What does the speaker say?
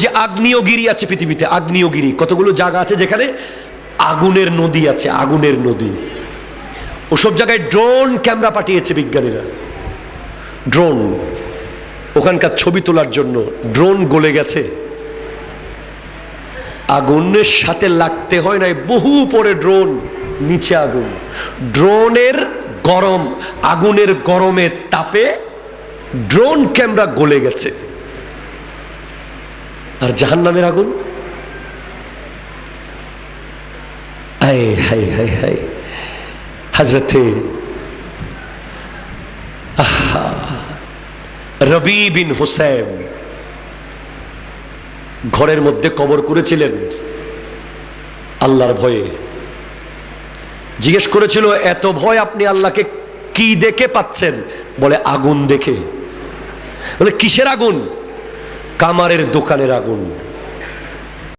যে আগ্নেয়গিরি আছে পৃথিবীতে, আগ্নেয়গিরি, কতগুলো জায়গা আছে যেখানে? আগুনের নদী আছে, আগুনের নদী। ওসব জায়গায় ড্রোন ক্যামেরা পাঠিয়েছে বিজ্ঞানীরা। ড্রোন, ওখানকার ছবি তোলার জন্য। ড্রোন গলে গেছে। আগুনের সাথে লাগতে হয় না বহু পরে ড্রোন, নিচে আগুন। ড্রোনের গরম, আগুনের গরমের তাপে ড্রোন ক্যামেরা গলে গেছে। আর জাহান নামের আগুন হাই হাই হাই হাজরতে রবি বিন হুসেন ঘরের মধ্যে কবর করেছিলেন আল্লাহর ভয়ে। জিজ্ঞেস করেছিল, এত ভয় আপনি আল্লাহকে কি দেখে পাচ্ছেন? বলে, আগুন দেখে। বলে, কিসের আগুন? কামারের দোকানের আগুন।